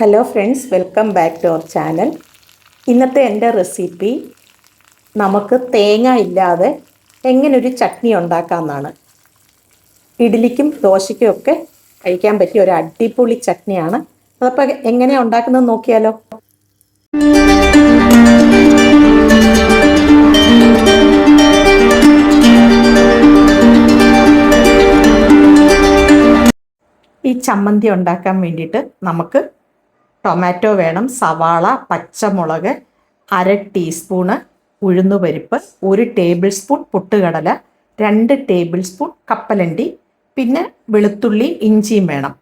Hello friends welcome back to our channel ഇന്നത്തെ എന്റെ recipe നമുക്ക് തേങ്ങ ഇല്ലാതെ എങ്ങനെ ഒരു ചട്നി ഉണ്ടാക്കാമെന്നാണ്. ഇഡ്ഡലിക്കും ദോശയ്ക്കും ഒക്കെ കഴിക്കാൻ പറ്റിയ ഒരു അടിപൊളി ചട്നിയാണ്. അതപ്പോൾ എങ്ങനെയാണ് ഉണ്ടാക്കുന്നത് നോക്കിയാലോ? ഈ ചമ്മന്തി ഉണ്ടാക്കാൻ വേണ്ടിയിട്ട് നമുക്ക് ടൊമാറ്റോ വേണം സവാള പച്ചമുളക് അര ടീസ്പൂണ് ഉഴുന്നുപരിപ്പ് ഒരു ടേബിൾ സ്പൂൺ പൊട്ടുകടല രണ്ട് ടേബിൾ സ്പൂൺ കപ്പലണ്ടി പിന്നെ വെളുത്തുള്ളി ഇഞ്ചിയും വേണം.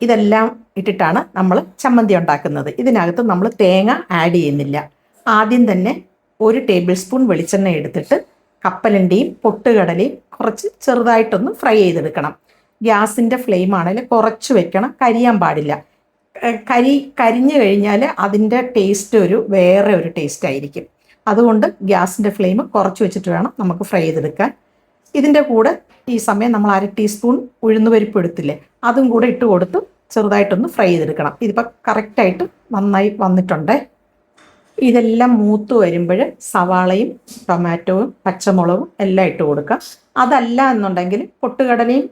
ഇതെല്ലാം ഇട്ടിട്ടാണ് നമ്മൾ ചമ്മന്തി ഉണ്ടാക്കുന്നത്. ഇതിനകത്ത് നമ്മൾ തേങ്ങ ആഡ് ചെയ്യുന്നില്ല. ആദ്യം തന്നെ ഒരു ടേബിൾ സ്പൂൺ വെളിച്ചെണ്ണ എടുത്തിട്ട് കപ്പലണ്ടിയും പൊട്ടുകടലയും കുറച്ച് ചെറുതായിട്ടൊന്ന് ഫ്രൈ ചെയ്തെടുക്കണം. ഗ്യാസിന്റെ ഫ്ലെയിം ആണെങ്കിൽ കുറച്ച് വെക്കണം കരിയാൻ പാടില്ല. കരി കരിഞ്ഞു കഴിഞ്ഞാൽ അതിന്റെ ടേസ്റ്റ് ഒരു വേറെ ഒരു ടേസ്റ്റ് ആയിരിക്കും. അതുകൊണ്ട് ഗ്യാസിന്റെ ഫ്ലെയിം കുറച്ച് വെച്ചിട്ട് വേണം നമുക്ക് ഫ്രൈ ചെയ്തെടുക്കാൻ. ഇതിന്റെ കൂടെ ഈ സമയം നമ്മൾ അര ടീസ്പൂൺ ഉഴുന്നുപരിപ്പ് എടുത്തില്ലേ അതും കൂടെ ഇട്ട് കൊടുത്ത് ചെറുതായിട്ടൊന്ന് ഫ്രൈ ചെയ്തെടുക്കണം. ഇതിപ്പോൾ കറക്റ്റായിട്ട് നന്നായി വന്നിട്ടുണ്ട്. ഇതെല്ലാം മൂത്ത് വരുമ്പോൾ സവാളയും ടൊമാറ്റോയും പച്ചമുളകും എല്ലാം ഇട്ട് കൊടുക്കുക അതല്ല എന്നുണ്ടെങ്കിൽ പൊട്ടുകടലയും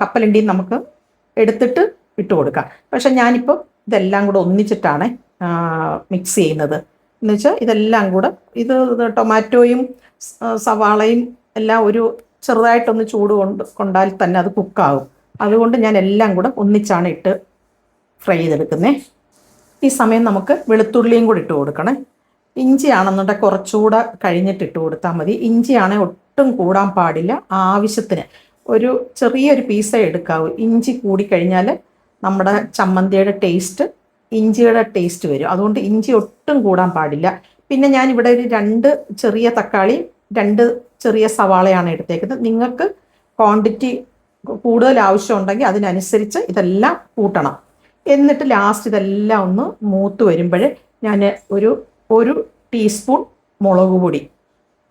കപ്പലണ്ടിയും നമുക്ക് എടുത്തിട്ട് ഇട്ട് കൊടുക്കാം. പക്ഷെ ഞാനിപ്പോൾ ഇതെല്ലാം കൂടെ ഒന്നിച്ചിട്ടാണ് മിക്സ് ചെയ്യുന്നത്. എന്ന് വെച്ചാൽ ഇതെല്ലാം കൂടെ ഇത് ടൊമാറ്റോയും സവാളയും എല്ലാം ഒരു ചെറുതായിട്ടൊന്ന് ചൂട് കൊണ്ട് കൊണ്ടാൽ തന്നെ അത് കുക്കാവും അതുകൊണ്ട് ഞാൻ എല്ലാം കൂടെ ഒന്നിച്ചാണ് ഇട്ട് ഫ്രൈ ചെയ്തെടുക്കുന്നത് ഈ സമയം നമുക്ക് വെളുത്തുള്ളിയും കൂടി ഇട്ട് കൊടുക്കണേ. ഇഞ്ചിയാണെന്നുണ്ടെങ്കിൽ കുറച്ചുകൂടെ കഴിഞ്ഞിട്ട് ഇട്ട് കൊടുത്താൽ മതി. ഇഞ്ചിയാണെങ്കിൽ ഒട്ടും കൂടാൻ പാടില്ല. ആവശ്യത്തിന് ഒരു ചെറിയൊരു പീസേ എടുക്കാവൂ. ഇഞ്ചി കൂടിക്കഴിഞ്ഞാൽ നമ്മുടെ ചമ്മന്തിയുടെ ടേസ്റ്റ് ഇഞ്ചിയുടെ ടേസ്റ്റ് വരും. അതുകൊണ്ട് ഇഞ്ചി ഒട്ടും കൂടാൻ പാടില്ല. പിന്നെ ഞാൻ ഇവിടെ ഒരു രണ്ട് ചെറിയ തക്കാളി രണ്ട് ചെറിയ സവാളയാണ് എടുത്തേക്കുന്നത്. നിങ്ങൾക്ക് ക്വാണ്ടിറ്റി കൂടുതൽ ആവശ്യമുണ്ടെങ്കിൽ അതിനനുസരിച്ച് ഇതെല്ലാം കൂട്ടണം. എന്നിട്ട് ലാസ്റ്റ് ഇതെല്ലാം ഒന്ന് മൂത്ത് വരുമ്പോൾ ഞാൻ ഒരു ഒരു ടീസ്പൂൺ മുളക് പൊടി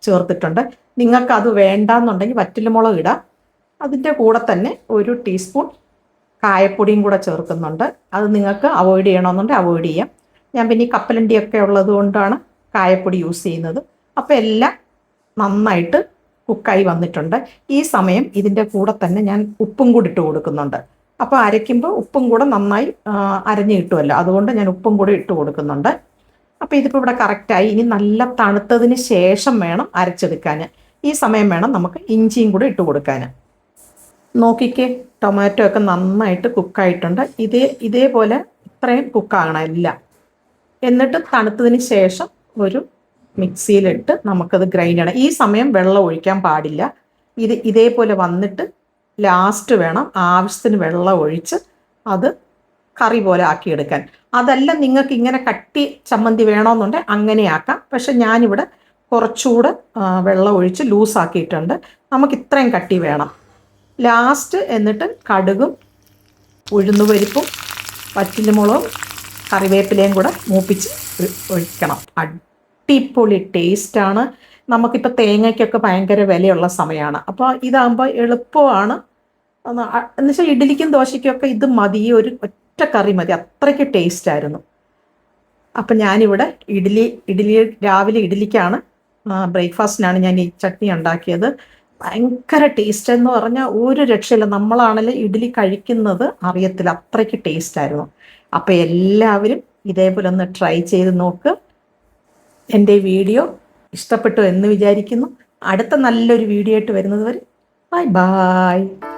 ചേർത്തിട്ടുണ്ട്. നിങ്ങൾക്ക് അത് വേണ്ടാന്നുണ്ടെങ്കിൽ വറ്റൽമുളക് ഇടാം. അതിന്റെ കൂടെ തന്നെ ഒരു ടീസ്പൂൺ കായപ്പൊടിയും കൂടെ ചേർക്കുന്നുണ്ട്. അത് നിങ്ങൾക്ക് അവോയ്ഡ് ചെയ്യണമെന്നുണ്ടെങ്കിൽ അവോയ്ഡ് ചെയ്യാം. ഞാൻ പിന്നെ ഈ കപ്പലണ്ടിയൊക്കെ ഉള്ളത് കൊണ്ടാണ് കായപ്പൊടി യൂസ് ചെയ്യുന്നത്. അപ്പോൾ എല്ലാം നന്നായിട്ട് കുക്കായി വന്നിട്ടുണ്ട്. ഈ സമയം ഇതിന്റെ കൂടെ തന്നെ ഞാൻ ഉപ്പും കൂടി ഇട്ട് കൊടുക്കുന്നുണ്ട്. അപ്പോൾ അരയ്ക്കുമ്പോൾ ഉപ്പും കൂടെ നന്നായി അരഞ്ഞു കിട്ടുമല്ലോ. അതുകൊണ്ട് ഞാൻ ഉപ്പും കൂടി ഇട്ട് കൊടുക്കുന്നുണ്ട്. അപ്പോൾ ഇതിപ്പോൾ ഇവിടെ കറക്റ്റായി ഇനി നല്ല തണുത്തതിന് ശേഷം വേണം അരച്ചെടുക്കാൻ ഈ സമയം വേണം നമുക്ക് ഇഞ്ചിയും കൂടെ ഇട്ട് കൊടുക്കാൻ നോക്കിക്കേ ടൊമാറ്റോ ഒക്കെ നന്നായിട്ട് കുക്കായിട്ടുണ്ട് ഇതേ ഇതേപോലെ ഇത്രയും കുക്കാകണം എല്ലാം. എന്നിട്ട് തണുത്തതിന് ശേഷം ഒരു മിക്സിയിലിട്ട് നമുക്കത് ഗ്രൈൻഡ് ചെയ്യണം. ഈ സമയം വെള്ളം ഒഴിക്കാൻ പാടില്ല. ഇത് ഇതേപോലെ വന്നിട്ട് ലാസ്റ്റ് വേണം ആവശ്യത്തിന് വെള്ളം ഒഴിച്ച് അത് കറി പോലെ ആക്കിയെടുക്കാൻ. അതല്ല നിങ്ങൾക്ക് ഇങ്ങനെ കട്ടി ചമ്മന്തി വേണമെന്നുണ്ടെങ്കിൽ അങ്ങനെ ആക്കാം. പക്ഷെ ഞാനിവിടെ കുറച്ചുകൂടെ വെള്ളം ഒഴിച്ച് ലൂസാക്കിയിട്ടുണ്ട് നമുക്ക് ഇത്രയും കട്ടി വേണം. ലാസ്റ്റ് എന്നിട്ട് കടുകും ഉഴുന്നുപരിപ്പും വറ്റൽമുളകും കറിവേപ്പിലയും കൂടെ മൂപ്പിച്ച് ഒഴി- ഒഴിക്കണം. അടിപൊളി ടേസ്റ്റാണ്. നമുക്കിപ്പോൾ തേങ്ങയ്ക്കൊക്കെ ഭയങ്കര വിലയുള്ള സമയമാണ് അപ്പോൾ ഇതാകുമ്പോൾ എളുപ്പമാണ്. എന്ന് വെച്ചാൽ ഇഡ്ഡലിക്കും ദോശയ്ക്കൊക്കെ ഇത് മതി. ഒരു ഒറ്റ കറി മതി. അത്രയ്ക്ക് ടേസ്റ്റ് ആയിരുന്നു അപ്പം ഞാനിവിടെ ഇഡ്ഡലി ഇഡ്ഡലി രാവിലെ ഇഡ്ഡലിക്കാണ്. ബ്രേക്ക്ഫാസ്റ്റിനാണ് ഞാൻ ഈ ചട്നി ഉണ്ടാക്കിയത്. ഭയങ്കര ടേസ്റ്റ് എന്ന് പറഞ്ഞാൽ ഒരു രക്ഷയില്ല. നമ്മളാണെങ്കിൽ ഇഡ്ഡലി കഴിക്കുന്നത്? അറിയത്തില്ല. അത്രയ്ക്ക് ടേസ്റ്റ് ആയിരുന്നു. അപ്പം എല്ലാവരും ഇതേപോലെ ഒന്ന് ട്രൈ ചെയ്ത് നോക്ക്. എന്റെ വീഡിയോ ഇഷ്ടപ്പെട്ടു എന്ന് വിചാരിക്കുന്നു. അടുത്ത നല്ലൊരു വീഡിയോ ആയിട്ട് വരുന്നത് വരെ ബൈ ബൈ